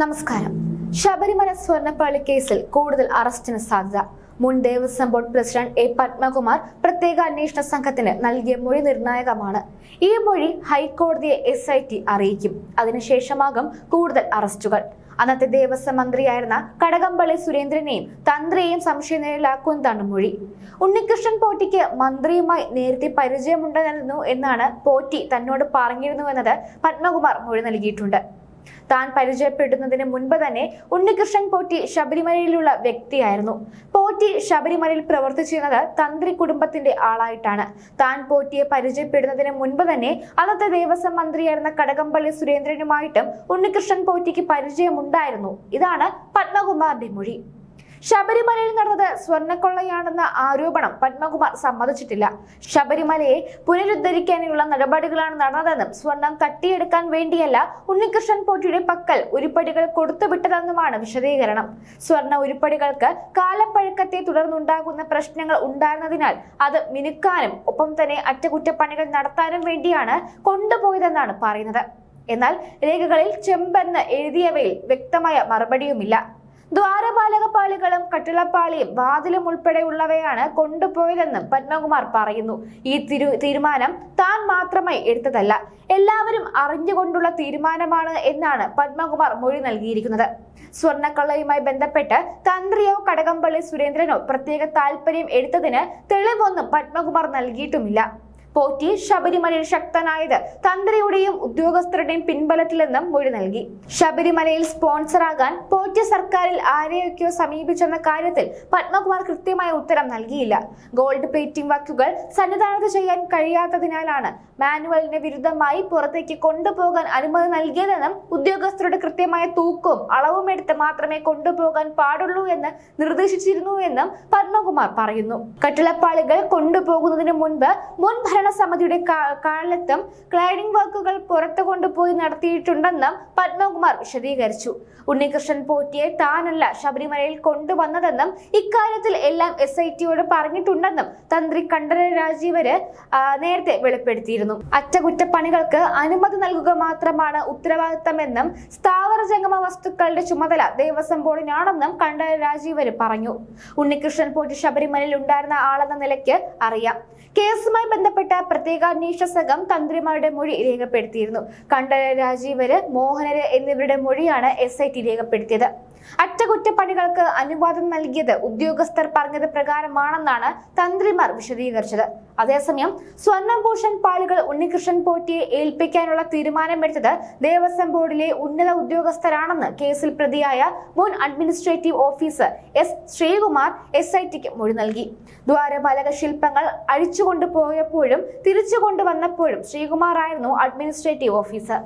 നമസ്കാരം. ശബരിമല സ്വർണപ്പള്ളി കേസിൽ കൂടുതൽ അറസ്റ്റിന് സാധ്യത. മുൻ Devaswom board president A Padmakumar പ്രത്യേക അന്വേഷണ സംഘത്തിന് നൽകിയ മൊഴി നിർണായകമാണ്. ഈ മൊഴി ഹൈക്കോടതിയെ എസ് ഐ ടി അറിയിക്കും. അതിനുശേഷമാകും കൂടുതൽ അറസ്റ്റുകൾ. അന്നത്തെ ദേവസ്വം മന്ത്രിയായിരുന്ന കടകംപള്ളി സുരേന്ദ്രനെയും തന്ത്രിയെയും സംശയനിലാക്കുന്നതാണ് മൊഴി. ഉണ്ണികൃഷ്ണൻ പോറ്റിക്ക് മന്ത്രിയുമായി നേരത്തെ പരിചയമുണ്ടായിരുന്നു എന്നാണ് പോറ്റി തന്നോട് പറഞ്ഞിരുന്നുവെന്നത് പത്മകുമാർ മൊഴി നൽകിയിട്ടുണ്ട്. താൻ പരിചയപ്പെടുന്നതിന് മുൻപ് തന്നെ ഉണ്ണികൃഷ്ണൻ പോറ്റി ശബരിമലയിലുള്ള വ്യക്തിയായിരുന്നു. പോറ്റി ശബരിമലയിൽ പ്രവർത്തിച്ചിരുന്നത് തന്ത്രി കുടുംബത്തിന്റെ ആളായിട്ടാണ്. താൻ പോറ്റിയെ പരിചയപ്പെടുന്നതിന് മുൻപ് തന്നെ അന്നത്തെ ദേവസ്വം മന്ത്രിയായിരുന്ന കടകംപള്ളി സുരേന്ദ്രനുമായിട്ടും ഉണ്ണികൃഷ്ണൻ പോറ്റിക്ക് പരിചയമുണ്ടായിരുന്നു. ഇതാണ് പത്മകുമാറിന്റെ മൊഴി. ശബരിമലയിൽ നടന്നത് സ്വർണക്കൊള്ളയാണെന്ന ആരോപണം പത്മകുമാർ സമ്മതിച്ചിട്ടില്ല. ശബരിമലയെ പുനരുദ്ധരിക്കാനുള്ള നടപടികളാണ് നടന്നതെന്നും സ്വർണം തട്ടിയെടുക്കാൻ വേണ്ടിയല്ല ഉണ്ണികൃഷ്ണൻ പോറ്റിയുടെ പക്കൽ ഉരുപ്പടികൾ കൊടുത്തുവിട്ടതെന്നുമാണ് വിശദീകരണം. സ്വർണ ഉരുപ്പടികൾക്ക് കാലപ്പഴക്കത്തെ തുടർന്നുണ്ടാകുന്ന പ്രശ്നങ്ങൾ ഉണ്ടായിരുന്നതിനാൽ അത് മിനുക്കാനും ഒപ്പം തന്നെ അറ്റകുറ്റപ്പണികൾ നടത്താനും വേണ്ടിയാണ് കൊണ്ടുപോയതെന്നാണ് പറയുന്നത്. എന്നാൽ രേഖകളിൽ ചെമ്പെന്ന് എഴുതിയവയിൽ വ്യക്തമായ മറുപടിയുമില്ല. ദ്വാരപാലകപ്പാളികളും കട്ടിളപ്പാളിയും വാതിലും ഉൾപ്പെടെയുള്ളവയാണ് കൊണ്ടുപോയതെന്നും പത്മകുമാർ പറയുന്നു. ഈ തിരു തീരുമാനം താൻ മാത്രമായി എടുത്തതല്ല എല്ലാവരും അറിഞ്ഞുകൊണ്ടുള്ള തീരുമാനമാണ് എന്നാണ് പത്മകുമാർ മൊഴി നൽകിയിരിക്കുന്നത്. സ്വർണക്കള്ളയുമായി ബന്ധപ്പെട്ട് തന്ത്രിയോ കടകംപള്ളി സുരേന്ദ്രനോ പ്രത്യേക താല്പര്യം എടുത്തതിന് തെളിവൊന്നും പത്മകുമാർ നൽകിയിട്ടുമില്ല. പോറ്റി ശബരിമലയിൽ ശക്തനായത് തന്ത്രിയുടെയും ഉദ്യോഗസ്ഥരുടെയും പിൻബലത്തിലെന്നും മൊഴി നൽകി. ശബരിമലയിൽ സ്പോൺസറാകാൻ പോറ്റി സർക്കാരിൽ ആരെയൊക്കെയോ സമീപിച്ചെന്ന കാര്യത്തിൽ പത്മകുമാർ കൃത്യമായ ഉത്തരം നൽകിയില്ല. ഗോൾഡ് പ്ലേറ്റിംഗ് വർക്കുകൾ സന്നിധാനത്ത് ചെയ്യാൻ കഴിയാത്തതിനാലാണ് മാനുവലിന് വിരുദ്ധമായി പുറത്തേക്ക് കൊണ്ടുപോകാൻ അനുമതി നൽകിയതെന്നും ഉദ്യോഗസ്ഥരുടെ കൃത്യമായ തൂക്കും അളവും എടുത്ത് മാത്രമേ കൊണ്ടുപോകാൻ പാടുള്ളൂ എന്ന് നിർദ്ദേശിച്ചിരുന്നു എന്നും പത്മകുമാർ പറയുന്നു. കട്ടിളപ്പാളികൾ കൊണ്ടുപോകുന്നതിന് മുൻപ് മുൻ ഭരണസമിതിയുടെ സമിതിയുടെ കാലത്തും ക്ലൈഡിംഗ് വർക്കുകൾ പുറത്തു കൊണ്ടുപോയി നടത്തിയിട്ടുണ്ടെന്നും പത്മകുമാർ വിശദീകരിച്ചു. ഉണ്ണികൃഷ്ണൻ പോറ്റിയെ താനല്ല ശബരിമലയിൽ കൊണ്ടുവന്നതെന്നും ഇക്കാര്യത്തിൽ എല്ലാം എസ് ഐ ടിയോട് പറഞ്ഞിട്ടുണ്ടെന്നും തന്ത്രി കണ്ഠര രാജീവര് നേരത്തെ വെളിപ്പെടുത്തിയിരുന്നു. അറ്റകുറ്റപ്പണികൾക്ക് അനുമതി നൽകുക മാത്രമാണ് ഉത്തരവാദിത്തമെന്നും സ്ഥാവര ജംഗമ വസ്തുക്കളുടെ ചുമതല ദേവസ്വം ബോർഡിനാണെന്നും കണ്ഠര രാജീവര് പറഞ്ഞു. ഉണ്ണികൃഷ്ണൻ പോറ്റി ശബരിമലയിൽ ഉണ്ടായിരുന്ന ആളെന്ന നിലയ്ക്ക് അറിയാം. കേസുമായി ബന്ധപ്പെട്ട പ്രത്യേക അന്വേഷണ സംഘം തന്ത്രിമാരുടെ മൊഴി രേഖപ്പെടുത്തിയിരുന്നു. കണ്ഠര രാജീവര് മോഹനര് എന്നിവരുടെ മൊഴിയാണ് എസ് ഐ ടി രേഖപ്പെടുത്തിയത്. അറ്റകുറ്റപ്പണികൾക്ക് അനുവാദം നൽകിയത് ഉദ്യോഗസ്ഥർ പറഞ്ഞത് പ്രകാരമാണെന്നാണ് തന്ത്രിമാർ വിശദീകരിച്ചത്. അതേസമയം സ്വർണഭൂഷൺ പാളികൾ ഉണ്ണികൃഷ്ണൻ പോറ്റിയെ ഏൽപ്പിക്കാനുള്ള തീരുമാനമെടുത്തത് ദേവസ്വം ബോർഡിലെ ഉന്നത ഉദ്യോഗസ്ഥരാണെന്ന് കേസിൽ പ്രതിയായ മുൻ administrative officer S Sreekumar S I tick മൊഴി നൽകി. ദ്വാരപാലക ശില്പങ്ങൾ അഴിച്ചുകൊണ്ടു പോയപ്പോഴും തിരിച്ചു കൊണ്ടുവന്നപ്പോഴും ശ്രീകുമാർ ആയിരുന്നു അഡ്മിനിസ്ട്രേറ്റീവ് ഓഫീസർ.